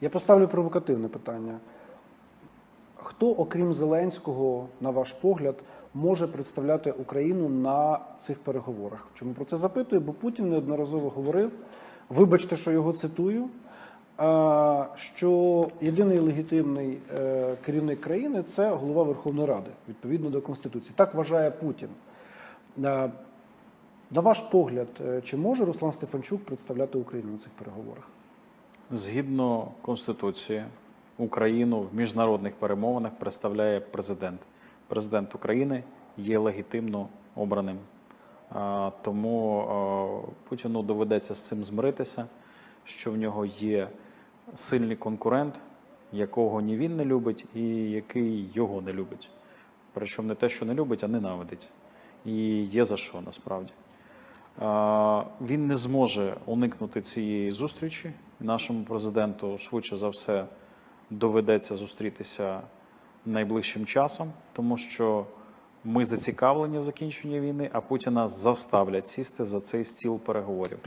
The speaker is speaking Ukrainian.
Я поставлю провокативне питання. Хто, окрім Зеленського, на ваш погляд, може представляти Україну на цих переговорах? Чому про це запитую? Бо Путін неодноразово говорив, вибачте, що його цитую, що єдиний легітимний е, керівник країни це голова Верховної Ради, відповідно до Конституції. Так вважає Путін. На ваш погляд, е, чи може Руслан Стефанчук представляти Україну на цих переговорах? Згідно Конституції, Україну в міжнародних перемовинах представляє президент. Президент України є легітимно обраним. Тому Путіну доведеться з цим змиритися, що в нього є сильний конкурент, якого ні він не любить, і який його не любить. Причому не те, що не любить, а ненавидить. І є за що насправді. Він не зможе уникнути цієї зустрічі. Нашому президенту швидше за все доведеться зустрітися найближчим часом, тому що ми зацікавлені в закінченні війни, а Путіна заставлять сісти за цей стіл переговорів.